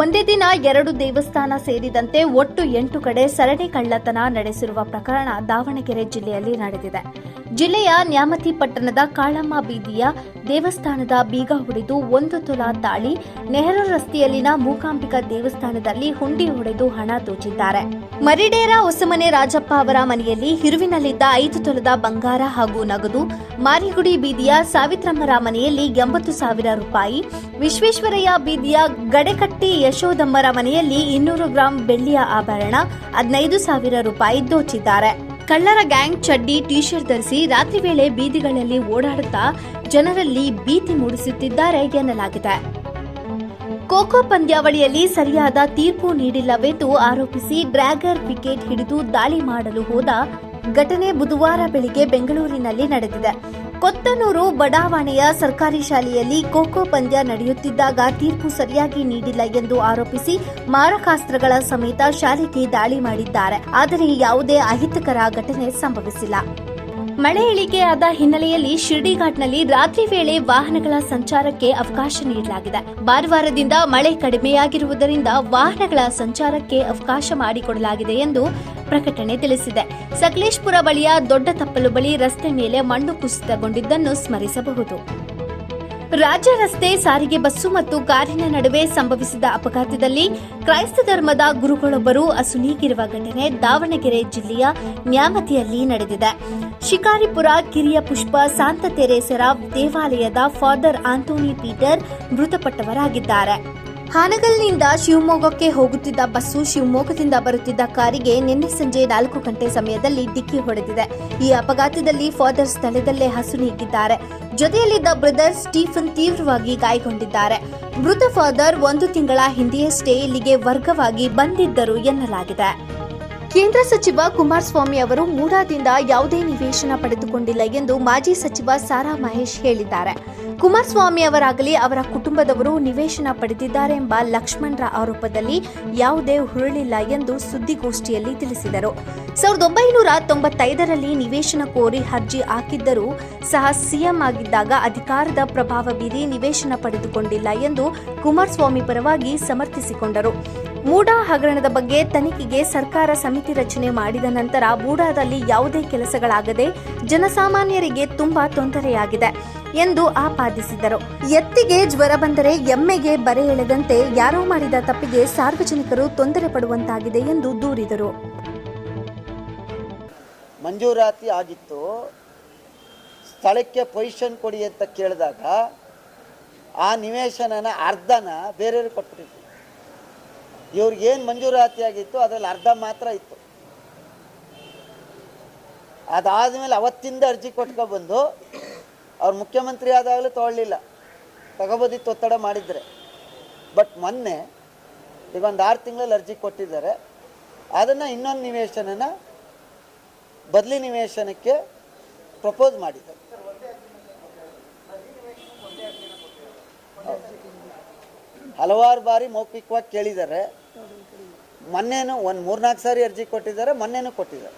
ಒಂದೇ ದಿನ ಎರಡು ದೇವಸ್ಥಾನ ಸೇರಿದಂತೆ ಒಟ್ಟು ಎಂಟು ಕಡೆ ಸರಣಿ ಕಳ್ಳತನ ನಡೆಸಿರುವ ಪ್ರಕರಣ ದಾವಣಗೆರೆ ಜಿಲ್ಲೆಯಲ್ಲಿ ನಡೆದಿದೆ. ಜಿಲ್ಲೆಯ ನ್ಯಾಮತಿ ಪಟ್ಟಣದ ಕಾಳಮ್ಮ ಬೀದಿಯ ದೇವಸ್ಥಾನದ ಬೀಗ ಹೊಡೆದು ಒಂದು ತುಲಾ ತಾಳಿ ನೆಹರು ರಸ್ತೆಯಲ್ಲಿನ ಮೂಕಾಂಬಿಕಾ ದೇವಸ್ಥಾನದಲ್ಲಿ ಹುಂಡಿ ಹೊಡೆದು ಹಣ ದೋಚಿದ್ದಾರೆ. ಮರಿಡೇರ ಹೊಸಮನೆ ರಾಜಪ್ಪ ಅವರ ಮನೆಯಲ್ಲಿ ಹಿರುವಿನಲ್ಲಿದ್ದ ಐದು ತೊಲದ ಬಂಗಾರ ಹಾಗೂ ನಗದು ಮಾರಿಗುಡಿ ಬೀದಿಯ ಸಾವಿತ್ರಮ್ಮರ ಮನೆಯಲ್ಲಿ ಎಂಬತ್ತು ಸಾವಿರ ರೂಪಾಯಿ, ವಿಶ್ವೇಶ್ವರಯ್ಯ ಬೀದಿಯ ಗಡೆಕಟ್ಟಿ ಯಶೋದಮ್ಮರ ಮನೆಯಲ್ಲಿ ಇನ್ನೂರು ಗ್ರಾಂ ಬೆಳ್ಳಿಯ ಆಭರಣ, ಹದಿನೈದು ಸಾವಿರ ರೂಪಾಯಿ ದೋಚಿದ್ದಾರೆ. ಕಳ್ಳರ ಗ್ಯಾಂಗ್ ಚಡ್ಡಿ ಟಿ ಶರ್ಟ್ ಧರಿಸಿ ರಾತ್ರಿ ವೇಳೆ ಬೀದಿಗಳಲ್ಲಿ ಓಡಾಡುತ್ತಾ ಜನರಲ್ಲಿ ಭೀತಿ ಮೂಡಿಸುತ್ತಿದ್ದಾರೆ ಎನ್ನಲಾಗಿದೆ. ಖೋಖೋ ಪಂದ್ಯಾವಳಿಯಲ್ಲಿ ಸರಿಯಾದ ತೀರ್ಪು ನೀಡಿಲ್ಲವೆಂದು ಆರೋಪಿಸಿ ಡ್ರ್ಯಾಗರ್ ವಿಕೆಟ್ ಹಿಡಿದು ದಾಳಿ ಮಾಡಲು ಹೋದ ಘಟನೆ ಬುಧವಾರ ಬೆಳಿಗ್ಗೆ ಬೆಂಗಳೂರಿನಲ್ಲಿ ನಡೆದಿದೆ. ಕೊತ್ತನೂರು ಬಡಾವಣೆಯ ಸರ್ಕಾರಿ ಶಾಲೆಯಲ್ಲಿ ಖೋಖೋ ಪಂದ್ಯ ನಡೆಯುತ್ತಿದ್ದಾಗ ತೀರ್ಪು ಸರಿಯಾಗಿ ನೀಡಿಲ್ಲ ಎಂದು ಆರೋಪಿಸಿ ಮಾರಕಾಸ್ತ್ರಗಳ ಸಮೇತ ಶಾಲೆಗೆ ದಾಳಿ ಮಾಡಿದ್ದಾರೆ. ಆದರೆ ಯಾವುದೇ ಅಹಿತಕರ ಘಟನೆ ಸಂಭವಿಸಿಲ್ಲ. ಮಳೆ ಇಳಿಕೆಯಾದ ಹಿನ್ನೆಲೆಯಲ್ಲಿ ಶಿರ್ಡಿ ಘಾಟ್ನಲ್ಲಿ ರಾತ್ರಿ ವೇಳೆ ವಾಹನಗಳ ಸಂಚಾರಕ್ಕೆ ಅವಕಾಶ ನೀಡಲಾಗಿದೆ. ಭಾನುವಾರದಿಂದ ಮಳೆ ಕಡಿಮೆಯಾಗಿರುವುದರಿಂದ ವಾಹನಗಳ ಸಂಚಾರಕ್ಕೆ ಅವಕಾಶ ಮಾಡಿಕೊಡಲಾಗಿದೆ ಎಂದು ಪ್ರಕಟಣೆ ತಿಳಿಸಿದೆ. ಸಕಲೇಶ್ಪುರ ಬಳಿಯ ದೊಡ್ಡ ತಪ್ಪಲು ಬಳಿ ರಸ್ತೆ ಮೇಲೆ ಮಣ್ಣು ಕುಸಿತಗೊಂಡಿದ್ದನ್ನು ಸ್ಮರಿಸಬಹುದು. ರಾಜ್ಯ ರಸ್ತೆ ಸಾರಿಗೆ ಬಸ್ಸು ಮತ್ತು ಕಾರಿನ ನಡುವೆ ಸಂಭವಿಸಿದ ಅಪಘಾತದಲ್ಲಿ ಕ್ರೈಸ್ತ ಧರ್ಮದ ಗುರುಗಳೊಬ್ಬರು ಅಸುನೀಗಿರುವ ಘಟನೆ ದಾವಣಗೆರೆ ಜಿಲ್ಲೆಯ ನ್ಯಾಮತಿಯಲ್ಲಿ ನಡೆದಿದೆ. ಶಿಕಾರಿಪುರ ಕಿರಿಯ ಪುಷ್ಪ ಸಾಂತ ತೆರೇಸರ ದೇವಾಲಯದ ಫಾದರ್ ಆಂಟೋನಿ ಪೀಟರ್ ಮೃತಪಟ್ಟವರಾಗಿದ್ದಾರೆ. ಹಾನಗಲ್ನಿಂದ ಶಿವಮೊಗ್ಗಕ್ಕೆ ಹೋಗುತ್ತಿದ್ದ ಬಸ್ಸು ಶಿವಮೊಗ್ಗದಿಂದ ಬರುತ್ತಿದ್ದ ಕಾರಿಗೆ ನಿನ್ನೆ ಸಂಜೆ ನಾಲ್ಕು ಗಂಟೆ ಸಮಯದಲ್ಲಿ ಡಿಕ್ಕಿ ಹೊಡೆದಿದೆ. ಈ ಅಪಘಾತದಲ್ಲಿ ಫಾದರ್ ಸ್ಥಳದಲ್ಲೇ ಹಸುನೀಗಿದ್ದಾರೆ ಜೊತೆಯಲ್ಲಿದ್ದ ಬ್ರದರ್ ಸ್ಟೀಫನ್ ತೀವ್ರವಾಗಿ ಗಾಯಗೊಂಡಿದ್ದಾರೆ. ಮೃತ ಫಾದರ್ ಒಂದು ತಿಂಗಳ ಹಿಂದೆಯಷ್ಟೇ ಇಲ್ಲಿಗೆ ವರ್ಗವಾಗಿ ಬಂದಿದ್ದರು ಎನ್ನಲಾಗಿದೆ. ಕೇಂದ್ರ ಸಚಿವ ಕುಮಾರಸ್ವಾಮಿ ಅವರು ಮೂಡಾದಿಂದ ಯಾವುದೇ ನಿವೇಶನ ಪಡೆದುಕೊಂಡಿಲ್ಲ ಎಂದು ಮಾಜಿ ಸಚಿವ ಸಾರಾ ಮಹೇಶ್ ಹೇಳಿದ್ದಾರೆ. ಕುಮಾರಸ್ವಾಮಿ ಅವರಾಗಲಿ ಅವರ ಕುಟುಂಬದವರು ನಿವೇಶನ ಪಡೆದಿದ್ದಾರೆ ಎಂಬ ಲಕ್ಷ್ಮಣರ ಆರೋಪದಲ್ಲಿ ಯಾವುದೇ ಹುರುಳಿಲ್ಲ ಎಂದು ಸುದ್ದಿಗೋಷ್ಠಿಯಲ್ಲಿ ತಿಳಿಸಿದರು. ಸಾವಿರದ ಒಂಬೈನೂರ ತೊಂಬತ್ತೈದರಲ್ಲಿ ನಿವೇಶನ ಕೋರಿ ಅರ್ಜಿ ಹಾಕಿದ್ದರೂ ಸಹ ಸಿಎಂ ಆಗಿದ್ದಾಗ ಅಧಿಕಾರದ ಪ್ರಭಾವ ಬೀರಿ ನಿವೇಶನ ಪಡೆದುಕೊಂಡಿಲ್ಲ ಎಂದು ಕುಮಾರಸ್ವಾಮಿ ಪರವಾಗಿ ಸಮರ್ಥಿಸಿಕೊಂಡರು. ಮೂಡಾ ಹಗರಣದ ಬಗ್ಗೆ ತನಿಖೆಗೆ ಸರ್ಕಾರ ಸಮಿತಿ ರಚನೆ ಮಾಡಿದ ನಂತರ ಮೂಡಾದಲ್ಲಿ ಯಾವುದೇ ಕೆಲಸಗಳಾಗದೆ ಜನಸಾಮಾನ್ಯರಿಗೆ ತುಂಬಾ ತೊಂದರೆಯಾಗಿದೆ ಎಂದು ಆಪಾದಿಸಿದರು. ಎತ್ತಿಗೆ ಜ್ವರ ಬಂದರೆ ಎಮ್ಮೆಗೆ ಬರೆ ಎಳೆದಂತೆ ಯಾರೋ ಮಾಡಿದ ತಪ್ಪಿಗೆ ಸಾರ್ವಜನಿಕರು ತೊಂದರೆ ಪಡುವಂತಾಗಿದೆ ಎಂದು ದೂರಿದರು. ಮಂಜೂರಾತಿ ಆಗಿತ್ತು. ಸ್ಥಳಕ್ಕೆ ಪೊಸಿಷನ್ ಕೊಡಿ ಅಂತ ಕೇಳಿದಾಗ ಆ ನಿವೇಶನನ ಅರ್ಧನ ಬೇರೆಯವ್ರಿಗೆ ಕೊಟ್ಬಿಟ್ಟಿದ್ರು. ಇವ್ರಿಗೇನು ಮಂಜೂರಾತಿ ಆಗಿತ್ತು, ಅದರಲ್ಲಿ ಅರ್ಧ ಮಾತ್ರ ಇತ್ತು. ಅದಾದಮೇಲೆ ಅವತ್ತಿಂದ ಅರ್ಜಿ ಕೊಟ್ಕೊಬಂದು ಅವ್ರು ಮುಖ್ಯಮಂತ್ರಿ ಆದಾಗಲೂ ತೊಗೊಳ್ಳಿಲ್ಲ. ತಗೋಬೋದಿತ್ತು ಒತ್ತಡ ಮಾಡಿದರೆ. ಬಟ್ ಮೊನ್ನೆ, ಈಗ ಒಂದು ಆರು ತಿಂಗಳಲ್ಲಿ ಅರ್ಜಿ ಕೊಟ್ಟಿದ್ದಾರೆ. ಅದನ್ನು ಇನ್ನೊಂದು ನಿವೇಶನನ, ಬದಲಿ ನಿವೇಶನಕ್ಕೆ ಪ್ರಪೋಸ್ ಮಾಡಿದ್ದಾರೆ. ಹಲವಾರು ಬಾರಿ ಮೌಖಿಕವಾಗಿ ಕೇಳಿದ್ದಾರೆ. ಮೊನ್ನೆನೂ ಒಂದು ಮೂರ್ನಾಲ್ಕು ಸಾರಿ ಅರ್ಜಿ ಕೊಟ್ಟಿದ್ದಾರೆ ಮೊನ್ನೆನೂ ಕೊಟ್ಟಿದ್ದಾರೆ.